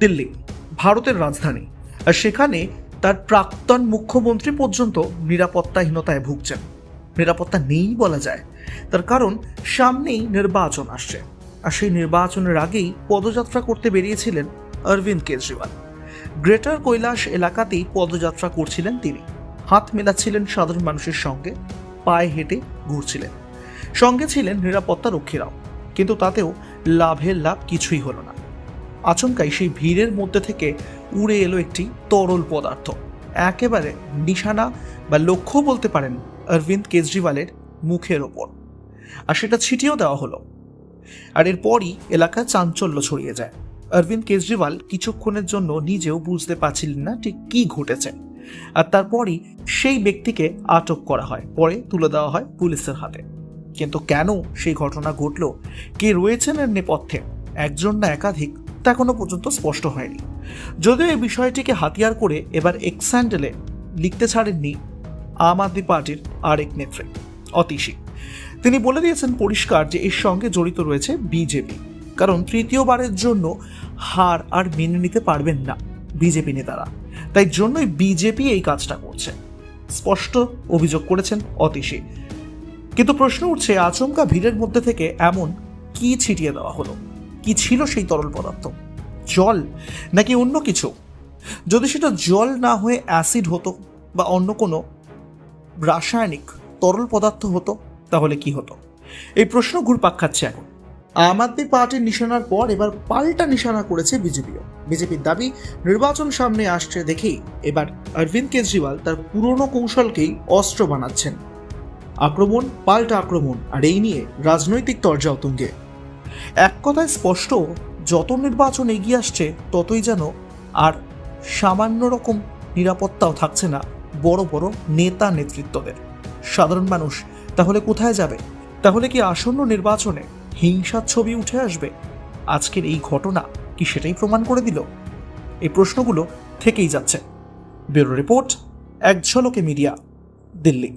দিল্লি, ভারতের রাজধানী, আর সেখানে তার প্রাক্তন মুখ্যমন্ত্রী পর্যন্ত নিরাপত্তাহীনতায় ভুগছেন। নিরাপত্তা নেই বলা যায়, তার কারণ সামনেই নির্বাচন আসছে। আর সেই নির্বাচনের আগেই পদযাত্রা করতে বেরিয়েছিলেন অরবিন্দ কেজরিওয়াল। গ্রেটার কৈলাস এলাকাতেই পদযাত্রা করছিলেন তিনি। হাত মেলাচ্ছিলেন সাধারণ মানুষের সঙ্গে, পায়ে হেঁটে ঘুরছিলেন। সঙ্গে ছিলেন নিরাপত্তা রক্ষীরাও, কিন্তু তাতেও লাভের লাভ কিছুই হলো না। আচমকাই সেই ভিড়ের মধ্যে থেকে উড়ে এলো একটি তরল পদার্থ। একেবারে নিশানা বা লক্ষ্য বলতে পারেন অরবিন্দ কেজরিওয়ালের মুখের ওপর। আর সেটা ছিটিয়েও দেওয়া হলো। আর এরপরই এলাকায় চাঞ্চল্য ছড়িয়ে যায়। অরবিন্দ কেজরিওয়াল কিছুক্ষণের জন্য নিজেও বুঝতে পারছিলেন না ঠিক কী ঘটেছে। আর তারপরই সেই ব্যক্তিকে আটক করা হয়। পরে তুলে দেওয়া হয় পুলিশের হাতে। কিন্তু কেন সেই ঘটনা ঘটল? কে রয়েছেন এর নেপথ্যে? একজন না একাধিক? তা এখনও পর্যন্ত স্পষ্ট হয়নি। যদিও এই বিষয়টিকে হাতিয়ার করে এবার এক্স্যান্ডেলে লিখতে ছাড়েননি আম আদমি পার্টির আরেক নেত্রী, অতীশী। তিনি বলে দিয়েছেন পরিষ্কার যে এর সঙ্গে জড়িত রয়েছে বিজেপি। কারণ তৃতীয়বারের জন্য হার আর মেনে নিতে পারবেন না বিজেপি নেতারা। তাই জন্যই বিজেপি এই কাজটা করছে। স্পষ্ট অভিযোগ করেছেন অতীশী। কিন্তু প্রশ্ন উঠছে, আচমকা ভিড়ের মধ্যে থেকে এমন কি ছিটিয়ে দেওয়া হলো? কি ছিল সেই তরল পদার্থ? জল নাকি অন্য কিছু? যদি সেটা জল না হয়ে অ্যাসিড হতো বা অন্য কোনো রাসায়নিক তরল পদার্থ হতো, তাহলে কি হতো? এই প্রশ্ন ঘুরপাক খাচ্ছে এখন। আম আদমি পার্টির নিশানার পর এবার পাল্টা নিশানা করেছে বিজেপিও। বিজেপির দাবি, নির্বাচন সামনে আসছে দেখেই এবার অরবিন্দ কেজরিওয়াল তার পুরনো কৌশলকেই অস্ত্র বানাচ্ছেন। আক্রমণ, পাল্টা আক্রমণ, আর এই নিয়ে রাজনৈতিক তরজা তুঙ্গে এক কথায় স্পষ্ট, যত নির্বাচন এগিয়ে আসছে, ততই যেন আর সামান্য রকম নিরাপত্তাও থাকছে না বড় বড় নেতা নেতৃত্বদের। সাধারণ মানুষ, তাহলে কোথায় যাবে? তাহলে কি আসন্ন নির্বাচনে হিংসার ছবি উঠে আসবে? আজকের এই ঘটনা কি সেটাই প্রমাণ করে দিল? এই প্রশ্নগুলো থেকেই যাচ্ছে। ব্যুরো রিপোর্ট এক ঝলকে মিডিয়া, দিল্লি।